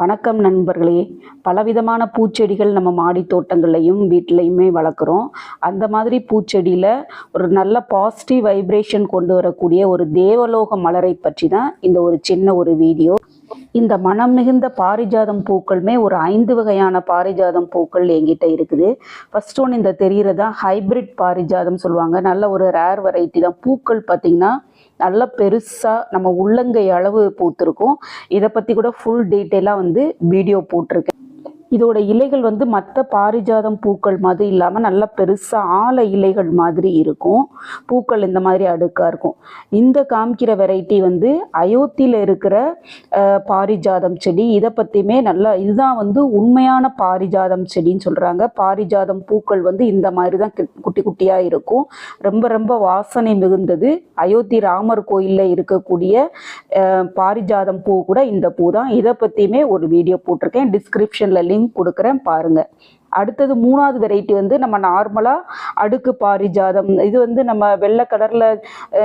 வணக்கம் நண்பர்களே. பலவிதமான பூச்செடிகள் நம்ம மாடி தோட்டங்கள்லையும் வீட்லையுமே வளர்க்குறோம். அந்த மாதிரி பூச்செடியில் ஒரு நல்ல பாசிட்டிவ் வைப்ரேஷன் கொண்டு வரக்கூடிய ஒரு தேவலோக மலரை பற்றி தான் இந்த ஒரு சின்ன ஒரு வீடியோ இந்த மனம் மிகுந்த பாரிஜாதம் பூக்களுமே ஒரு ஐந்து வகையான பாரிஜாதம் பூக்கள் என்கிட்ட இருக்குது. ஃபர்ஸ்ட் ஒன் இந்த தெரிகிறதா? ஹைபிரிட் பாரிஜாதம் சொல்லுவாங்க. நல்ல ஒரு ரேர் வெரைட்டி தான். பூக்கள் பார்த்திங்கன்னா நல்ல பெருசாக நம்ம உள்ளங்கை அளவு பூத்திருக்கும். இதை பற்றி கூட ஃபுல் டீட்டெயிலாக வந்து வீடியோ போட்டிருக்கேன். இதோட இலைகள் வந்து மற்ற பாரிஜாதம் பூக்கள் மாதிரி இல்லாமல் நல்லா பெருசாக ஆழ இலைகள் மாதிரி இருக்கும். பூக்கள் இந்த மாதிரி அடுக்காக இருக்கும். இந்த காமிக்கிற வெரைட்டி வந்து அயோத்தியில் இருக்கிற பாரிஜாதம் செடி. இதை பற்றியுமே நல்லா இதுதான் வந்து உண்மையான பாரிஜாதம் செடின்னு சொல்கிறாங்க பாரிஜாதம் பூக்கள் வந்து இந்த மாதிரி தான் குட்டி குட்டியாக இருக்கும். ரொம்ப ரொம்ப வாசனை மிகுந்தது. அயோத்தி ராமர் கோயிலில் இருக்கக்கூடிய பாரிஜாதம் பூ கூட இந்த பூ தான். இதை பற்றியுமே ஒரு வீடியோ போட்டிருக்கேன். டிஸ்கிரிப்ஷனில் லிங்க் கொடுக்குறேன் பாருங்கள் அடுத்தது மூணாவது வெரைட்டி வந்து நம்ம நார்மலாக அடுக்கு பாரிஜாதம். இது வந்து நம்ம வெள்ளை கலரில்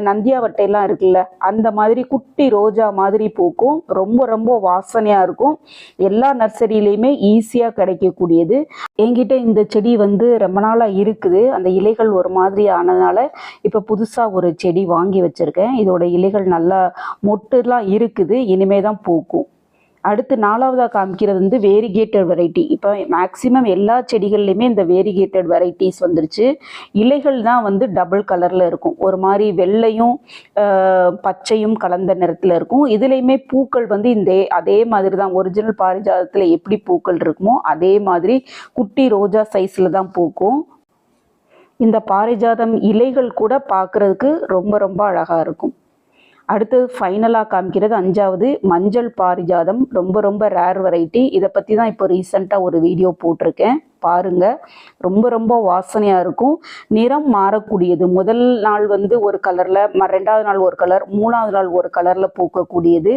நந்தியாவட்டையெல்லாம் இருக்குல்ல அந்த மாதிரி குட்டி ரோஜா மாதிரி பூக்கும். ரொம்ப ரொம்ப வாசனையாக இருக்கும். எல்லா நர்சரியிலையுமே ஈஸியாக கிடைக்கக்கூடியது. என்கிட்ட இந்த செடி வந்து ரொம்ப நாளாக இருக்குது. அந்த இலைகள் ஒரு மாதிரி ஆனதுனால இப்போ புதுசாக ஒரு செடி வாங்கி வச்சுருக்கேன். இதோட இலைகள் நல்லா மொட்டுலாம் இருக்குது. இனிமே தான் பூக்கும். அடுத்து நாலாவதாக காமிக்கிறது வந்து வேரிகேட்டட் வெரைட்டி இப்போ மேக்ஸிமம் எல்லா செடிகள்லையுமே இந்த வேரிகேட்டட் வெரைட்டிஸ் வந்துருச்சு. இலைகள் தான் வந்து டபுள் கலரில் இருக்கும். ஒரு மாதிரி வெள்ளையும் பச்சையும் கலந்த நிறத்தில் இருக்கும். இதுலேயுமே பூக்கள் வந்து இந்த அதே மாதிரி தான். ஒரிஜினல் பாரிஜாதத்தில் எப்படி பூக்கள் இருக்குமோ அதே மாதிரி குட்டி ரோஜா சைஸில் தான் பூக்கும். இந்த பாரிஜாதம் இலைகள் கூட பார்க்குறதுக்கு ரொம்ப ரொம்ப அழகாக இருக்கும். அடுத்தது ஃபைனலாக காமிக்கிறது அஞ்சாவது மஞ்சள் பாரிஜாதம். ரொம்ப ரொம்ப ரேர் வெரைட்டி இதை பற்றி தான் இப்போ ரீசண்டாக ஒரு வீடியோ போட்டிருக்கேன். பாருங்க. ரொம்ப ரொம்ப வாசனையாக இருக்கும். நிறம் மாறக்கூடியது. முதல் நாள் வந்து ஒரு கலரில் ரெண்டாவது நாள் ஒரு கலர் மூணாவது நாள் ஒரு கலரில் பூக்கக்கூடியது.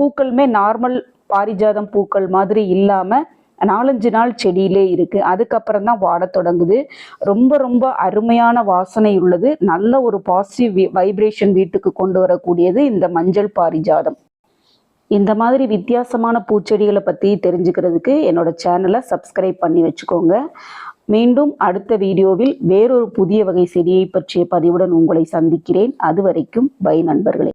பூக்களுமே நார்மல் பாரிஜாதம் பூக்கள் மாதிரி இல்லாமல் நாலஞ்சு நாள் செடியிலே இருக்குது அதுக்கப்புறம் தான் வாடத் தொடங்குது. ரொம்ப ரொம்ப அருமையான வாசனை உள்ளது. நல்ல ஒரு பாசிட்டிவ் வைப்ரேஷன் வீட்டுக்கு கொண்டு வரக்கூடியது இந்த மஞ்சள் பாரிஜாதம். இந்த மாதிரி வித்தியாசமான பூச்செடிகளை பற்றி தெரிஞ்சுக்கிறதுக்கு என்னோட சேனலை சப்ஸ்கிரைப் பண்ணி வச்சுக்கோங்க. மீண்டும் அடுத்த வீடியோவில் வேறொரு புதிய வகை செடியை பற்றிய பதிவுடன் உங்களை சந்திக்கிறேன். அது வரைக்கும் பை நண்பர்களே.